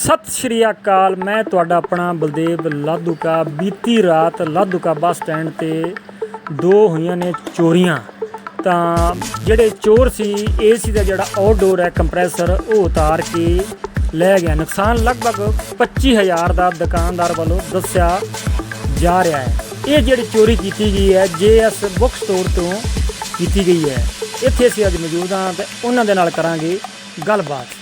ਸਤਿ ਸ਼੍ਰੀ ਅਕਾਲ, ਮੈਂ ਤੁਹਾਡਾ ਆਪਣਾ ਬਲਦੇਵ ਲਾਧੂਕਾ ਬੀਤੀ ਰਾਤ ਲਾਧੂਕਾ ਬੱਸ ਸਟੈਂਡ ਤੇ ਦੋ ਹੋਈਆਂ ਨੇ ਚੋਰੀਆਂ। ਤਾਂ ਜਿਹੜੇ ਚੋਰ ਸੀ ਏਸੀ ਦਾ ਜਿਹੜਾ ਆਊਟਡੋਰ ਹੈ, ਕੰਪਰੈਸਰ, ਉਹ ਉਤਾਰ ਕੇ ਲੈ ਗਿਆ। ਨੁਕਸਾਨ ਲਗਭਗ 25000 ਦਾ ਦੁਕਾਨਦਾਰ ਵੱਲੋਂ ਦੱਸਿਆ ਜਾ ਰਿਹਾ ਹੈ। ਇਹ ਜਿਹੜੀ ਚੋਰੀ ਕੀਤੀ ਗਈ ਹੈ, ਜੇਐਸ ਬੁੱਕ ਸਟੋਰ ਤੋਂ ਕੀਤੀ ਗਈ ਹੈ। ਇੱਥੇ ਅਸੀਂ ਅੱਜ ਮੌਜੂਦ ਹਾਂ ਤੇ ਉਹਨਾਂ ਦੇ ਨਾਲ ਕਰਾਂਗੇ ਗੱਲਬਾਤ।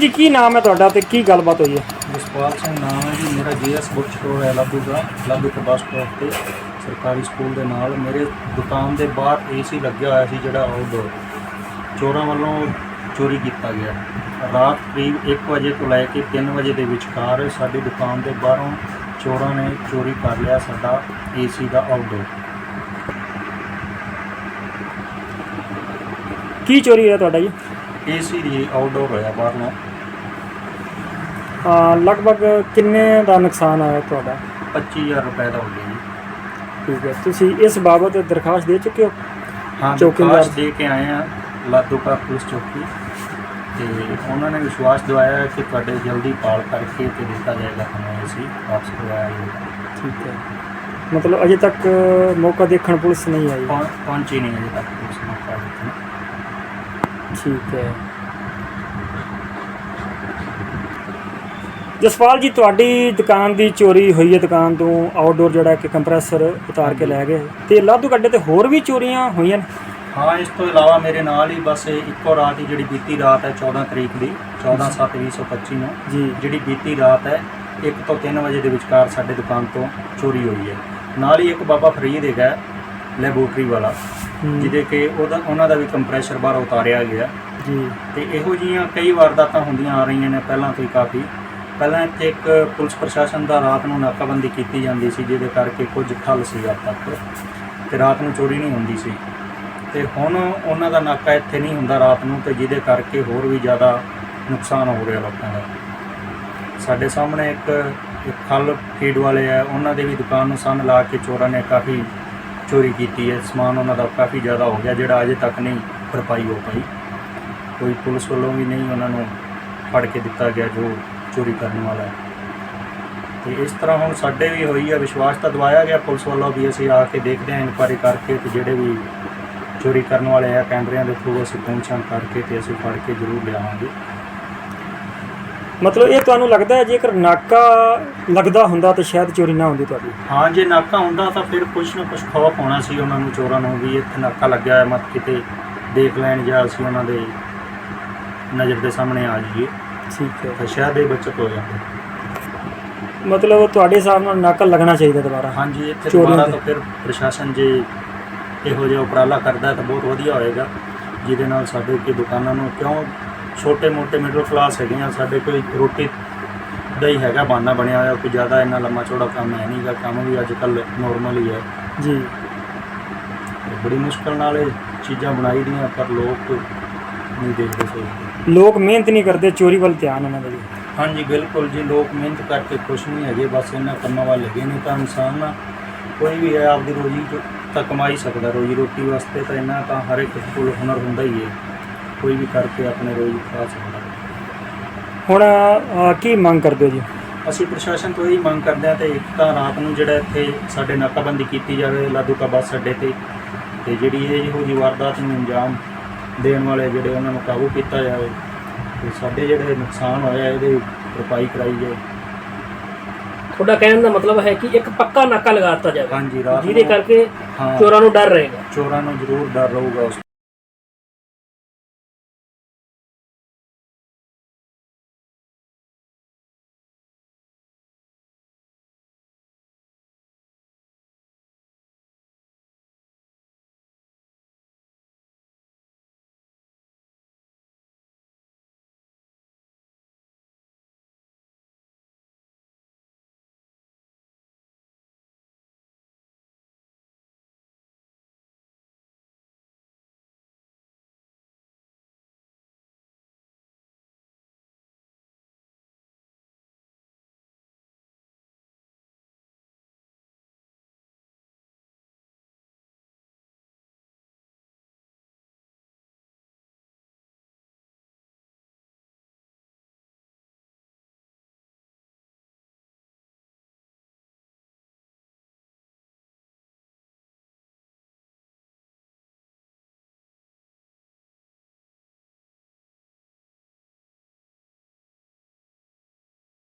ਜੀ ਕੀ ਨਾਮ ਹੈ ਤੁਹਾਡਾ ਤੇ ਕੀ ਗੱਲਬਾਤ ਹੋਈ ਹੈ? ਜਸਪਾਲ ਸਿੰਘ ਨਾਮ ਹੈ ਜੀ ਮੇਰਾ ਜੀਐਸ ਬੁੱਕ ਸਟੋਰ ਹੈ ਲਾਧੂਗਾ ਲਾਧੂਕਾ ਬੱਸ ਸਟਾਪ ਤੇ ਸਰਕਾਰੀ ਸਕੂਲ ਦੇ ਨਾਲ। ਮੇਰੇ ਦੁਕਾਨ ਦੇ ਬਾਹਰ ਏਸੀ ਲੱਗਿਆ ਹੋਇਆ ਸੀ ਜਿਹੜਾ ਆਊਟਡੋਰ ਚੋਰਾਂ ਵੱਲੋਂ ਚੋਰੀ ਕੀਤਾ ਗਿਆ। ਰਾਤ ਕਰੀਬ 1 ਵਜੇ ਤੋਂ ਲੈ ਕੇ 3 ਵਜੇ ਦੇ ਵਿਚਕਾਰ ਸਾਡੀ ਦੁਕਾਨ ਦੇ ਬਾਹਰੋਂ ਚੋਰਾਂ ਨੇ ਚੋਰੀ ਕਰ ਲਿਆ ਸਾਡਾ ਏਸੀ ਦਾ ਆਊਟਡੋਰ ਕੀ ਚੋਰੀ ਹੋਇਆ ਤੁਹਾਡਾ ਜੀ? ਏਸੀ ਦੀ ਆਊਟਡੋਰ ਹੋਇਆ ਬਾਹਰੋਂ। ਲਗਭਗ ਕਿੰਨੇ ਦਾ ਨੁਕਸਾਨ ਆਇਆ ਤੁਹਾਡਾ? 25000 ਰੁਪਏ ਦਾ ਹੋ ਗਿਆ ਜੀ। ਠੀਕ ਹੈ। ਤੁਸੀਂ ਇਸ ਬਾਬਤ ਦਰਖਾਸਤ ਦੇ ਚੁੱਕੇ ਹੋ? ਹਾਂ ਚੌਕੀਦਾਰ। ਦੇ ਕੇ ਆਏ ਆ ਲਾਧੂਕਾ ਪੁਲਿਸ ਚੌਕੀ। ਤੇ ਉਹਨਾਂ ਨੇ ਵਿਸ਼ਵਾਸ ਦਿਵਾਇਆ ਕਿ ਤੁਹਾਡੇ ਜਲਦੀ ਪਾਲ ਕਰਕੇ ਤੇ ਦਿੱਤਾ ਜਾਏਗਾ ਤੁਹਾਨੂੰ ਅਸੀਂ ਵਾਪਸ ਕਰਵਾਇਆ ਜਾਏਗਾ। ਠੀਕ ਹੈ। ਮਤਲਬ ਅਜੇ ਤੱਕ ਮੌਕਾ ਦੇਖਣ ਪੁਲਿਸ ਨਹੀਂ ਆਈ? ਪਹੁੰ- ਪਹੁੰਚੀ ਨਹੀਂ ਅਜੇ ਤੱਕ ਪੁਲਿਸ ਮੌਕਾ ਦੇਖਣ। ਠੀਕ ਹੈ। ਜਸਪਾਲ ਜੀ ਤੁਹਾਡੀ ਦੁਕਾਨ ਦੀ ਚੋਰੀ ਹੋਈ ਹੈ ਦੁਕਾਨ ਤੋਂ ਆਊਟਡੋਰ ਜਿਹੜਾ ਕਿ ਕੰਪਰੈਸਰ ਉਤਾਰ ਕੇ ਲੈ ਗਏ। ਤੇ ਲਾਧੂ ਗੱਡੇ ਤੇ ਹੋਰ ਵੀ ਚੋਰੀਆਂ ਹੋਈਆਂ ਨੇ? ਹਾਂ ਇਸ ਤੋਂ ਇਲਾਵਾ ਮੇਰੇ ਨਾਲ ਹੀ ਬਸ ਇੱਕੋ ਰਾਤ ਹੀ ਜਿਹੜੀ ਬੀਤੀ ਰਾਤ ਹੈ 14 ਤਰੀਕ ਦੀ 14/7/2025 ਨੂੰ ਜੀ। ਜਿਹੜੀ ਬੀਤੀ ਰਾਤ ਹੈ 1 ਤੋਂ 3 ਵਜੇ ਦੇ ਵਿਚਕਾਰ ਸਾਡੇ ਦੁਕਾਨ ਤੋਂ ਚੋਰੀ ਹੋਈ ਹੈ। ਨਾਲ ਹੀ ਇੱਕ ਬਾਬਾ ਫਰੀਦ ਹੈਗਾ ਲੈਬੋਰਟਰੀ ਵਾਲਾ ਜਿਹਦੇ ਕਿ ਉਹਦਾ ਉਹਨਾਂ ਦਾ ਵੀ ਕੰਪਰੈਸ਼ਰ ਬਾਹਰ ਉਤਾਰਿਆ ਗਿਆ। ਜੀ। ਤੇ ਇਹੋ ਜਿਹੀਆਂ ਕਈ ਵਾਰਦਾਤਾਂ ਹੁੰਦੀਆਂ ਆ ਰਹੀਆਂ ਨੇ ਪਹਿਲਾਂ ਤੋਂ ਹੀ ਕਾਫੀ। ਪਹਿਲਾਂ ਇੱਥੇ ਇੱਕ ਪੁਲਿਸ ਪ੍ਰਸ਼ਾਸਨ ਦਾ ਰਾਤ ਨੂੰ ਨਾਕਾਬੰਦੀ ਕੀਤੀ ਜਾਂਦੀ ਸੀ, ਜਿਹਦੇ ਕਰਕੇ ਕੁਝ ਠੱਲ ਸੀ ਅੱਜ ਤੱਕ ਤੇ ਰਾਤ ਨੂੰ ਚੋਰੀ ਨਹੀਂ ਹੁੰਦੀ ਸੀ। ਤੇ ਹੁਣ ਉਹਨਾਂ ਦਾ ਨਾਕਾ ਇੱਥੇ ਨਹੀਂ ਹੁੰਦਾ ਰਾਤ ਨੂੰ ਤੇ ਜਿਹਦੇ ਕਰਕੇ ਹੋਰ ਵੀ ਜ਼ਿਆਦਾ ਨੁਕਸਾਨ ਹੋ ਰਿਹਾ ਲੋਕਾਂ ਦਾ। ਸਾਡੇ ਸਾਹਮਣੇ ਇੱਕ ਇੱਕ ਖਲ ਫੀਡ ਵਾਲੇ ਆ, ਉਹਨਾਂ ਦੇ ਵੀ ਦੁਕਾਨ ਨੂੰ ਸੰਨ ਲਾ ਕੇ ਚੋਰਾਂ ਨੇ ਕਾਫੀ ਚੋਰੀ ਕੀਤੀ ਹੈ। ਸਮਾਨ ਉਹਨਾਂ ਦਾ ਕਾਫੀ ਜ਼ਿਆਦਾ ਹੋ ਗਿਆ, ਜਿਹੜਾ ਅਜੇ ਤੱਕ ਨਹੀਂ ਭਰਪਾਈ ਹੋ ਪਾਈ। ਕੋਈ ਪੁਲਿਸ ਵੱਲੋਂ ਵੀ ਨਹੀਂ ਉਹਨਾਂ ਨੂੰ ਫੜ ਕੇ ਦਿੱਤਾ ਗਿਆ ਜੋ ਚੋਰੀ ਕਰਨ ਵਾਲਾ ਹੈ। ਤੇ ਇਸ ਤਰ੍ਹਾਂ ਹੁਣ ਸਾਡੇ ਵੀ ਹੋਈ ਹੈ ਵਿਸ਼ਵਾਸ ਤਾਂ ਦਵਾਇਆ ਗਿਆ ਪੁਲਿਸ ਵੱਲੋਂ ਵੀ ਅਸੀਂ ਆ ਕੇ ਦੇਖਦੇ ਹਾਂ ਇਨਕੁਆਇਰੀ ਕਰਕੇ ਤੇ ਜਿਹੜੇ ਵੀ ਚੋਰੀ ਕਰਨ ਵਾਲੇ ਆ ਕੈਮਰਿਆਂ ਦੇ ਥਰੂ ਅਸੀਂ ਪਹੁੰਚਾਂ ਕਰਕੇ ਤੇ ਅਸੀਂ ਫੜ ਕੇ ਜ਼ਰੂਰ ਲਿਆਵਾਂਗੇ। ਮਤਲਬ ਇਹ ਤੁਹਾਨੂੰ ਲੱਗਦਾ ਹੈ ਜੇਕਰ ਨਾਕਾ ਲੱਗਦਾ ਹੁੰਦਾ ਤਾਂ ਸ਼ਾਇਦ ਚੋਰੀ ਨਾ ਹੁੰਦੀ ਤੁਹਾਡੀ? ਹਾਂ ਜੇ ਨਾਕਾ ਹੁੰਦਾ ਤਾਂ ਫਿਰ ਕੁਛ ਨਾ ਕੁਛ ਖੌਫ ਹੋਣਾ ਸੀ ਉਹਨਾਂ ਨੂੰ ਚੋਰਾਂ ਨੂੰ ਵੀ ਇੱਥੇ ਨਾਕਾ ਲੱਗਿਆ ਹੈ ਮਤ ਕਿਤੇ ਦੇਖ ਲੈਣ ਜਾਂ ਅਸੀਂ ਉਹਨਾਂ ਦੇ ਨਜ਼ਰ ਦੇ ਸਾਹਮਣੇ ਆ ਜਾਈਏ। ਠੀਕ ਹੈ। ਤਾਂ ਸ਼ਾਇਦ ਇਹ ਬਚਤ ਹੋ ਜਾਂਦੀ ਮਤਲਬ ਤੁਹਾਡੇ ਹਿਸਾਬ ਨਾਲ ਨਾਕਾ ਲੱਗਣਾ ਚਾਹੀਦਾ ਦੁਬਾਰਾ? ਹਾਂਜੀ ਇੱਥੇ ਚੋਰੀਆਂ ਦੁਬਾਰਾ। ਤਾਂ ਫਿਰ ਪ੍ਰਸ਼ਾਸਨ ਜੇ ਇਹੋ ਜਿਹਾ ਉਪਰਾਲਾ ਕਰਦਾ ਤਾਂ ਬਹੁਤ ਵਧੀਆ ਹੋਏਗਾ। ਜਿਹਦੇ ਨਾਲ ਸਾਡੇ ਕੀ ਦੁਕਾਨਾਂ ਨੂੰ ਕਿਉਂ ਛੋਟੇ ਮੋਟੇ ਮਿਡਲ ਕਲਾਸ ਹੈਗੇ ਆ ਸਾਡੇ ਕੋਈ ਰੋਟੀ ਦਾ ਹੀ ਹੈਗਾ ਬਾਨਾ ਬਣਿਆ ਹੋਇਆ ਕੋਈ ਜ਼ਿਆਦਾ ਇੰਨਾ ਲੰਮਾ ਚੌੜਾ ਕੰਮ ਹੈ ਨਹੀਂਗਾ ਕੰਮ ਵੀ ਅੱਜ ਕੱਲ ਨੋਰਮਲ ਹੀ ਹੈ। ਜੀ। ਤੇ ਬੜੀ ਮੁਸ਼ਕਲ ਨਾਲ ਇਹ ਚੀਜ਼ਾਂ ਬਣਾਈ ਦੀਆਂ ਪਰ ਲੋਕ ਨਹੀਂ ਦੇਖਦੇ ਸੋਚਦੇ ਲੋਕ ਮਿਹਨਤ ਨਹੀਂ ਕਰਦੇ ਚੋਰੀ ਵੱਲ ਧਿਆਨ ਉਹਨਾਂ ਦਾ ਜੀ। ਹਾਂਜੀ ਬਿਲਕੁਲ ਜੀ ਲੋਕ ਮਿਹਨਤ ਕਰਕੇ ਖੁਸ਼ ਨਹੀਂ ਹੈਗੇ ਬਸ ਇਹਨਾਂ ਕੰਮਾਂ ਵੱਲ ਲੱਗੇ ਨੇ ਤਾਂ ਇਨਸਾਨ ਨਾ ਕੋਈ ਵੀ ਹੈ ਆਪਦੀ ਰੋਜੀ ਤੋਂ ਤਾਂ ਕਮਾ ਹੀ ਸਕਦਾ ਰੋਜੀ ਰੋਟੀ ਵਾਸਤੇ ਤਾਂ ਇਹਨਾਂ ਤਾਂ ਹਰ ਇੱਕ ਕੋਲ ਹੁਨਰ ਹੁੰਦਾ ਹੀ ਹੈ। ਕੋਈ ਵੀ ਕਰਕੇ ਆਪਣੇ ਰੋਜੀ ਖਾ ਸਕਦਾ। ਹੁਣ ਅਹ, ਕੀ ਮੰਗ ਕਰਦੇ ਹੋ ਜੀ? ਅਸੀਂ ਪ੍ਰਸ਼ਾਸਨ ਤੋਂ ਇਹੀ ਮੰਗ ਕਰਦੇ ਹਾਂ ਤੇ ਇੱਕ ਤਾਂ ਰਾਤ ਨੂੰ ਜਿਹੜਾ ਇੱਥੇ ਸਾਡੇ ਨਾਕਾਬੰਦੀ ਕੀਤੀ ਜਾਵੇ ਲਾਧੂਕਾ ਬੱਸ ਅੱਡੇ ਤੇ ਤੇ ਜਿਹੜੀ ਇਹ ਇਹੋ ਜਿਹੀ ਵਾਰਦਾਤ ਨੂੰ ਅੰਜਾਮ ਦੇਣ ਵਾਲੇ ਜਿਹੜੇ ਉਹਨਾਂ ਨੂੰ ਕਾਬੂ ਕੀਤਾ ਜਾਵੇ ਤੇ ਸਾਡੇ ਜਿਹੜੇ ਨੁਕਸਾਨ ਹੋਇਆ ਇਹਦੇ ਭਰਪਾਈ ਕਰਾਈ ਜਾਵੇ। ਤੁਹਾਡਾ ਕਹਿਣ ਦਾ ਮਤਲਬ ਹੈ ਕਿ ਇੱਕ ਪੱਕਾ ਨਾਕਾ ਲਗਾ ਦਿੱਤਾ ਜਾਵੇ। ਹਾਂਜੀ ਰਾਤ ਜਿਹਦੇ ਨੂੰ ਕਰਕੇ ਹਾਂ। ਚੋਰਾਂ ਨੂੰ ਡਰ ਰਹੇਗਾ। ਚੋਰਾਂ ਨੂੰ ਜ਼ਰੂਰ ਡਰ ਰਹੂਗਾ ਉਸ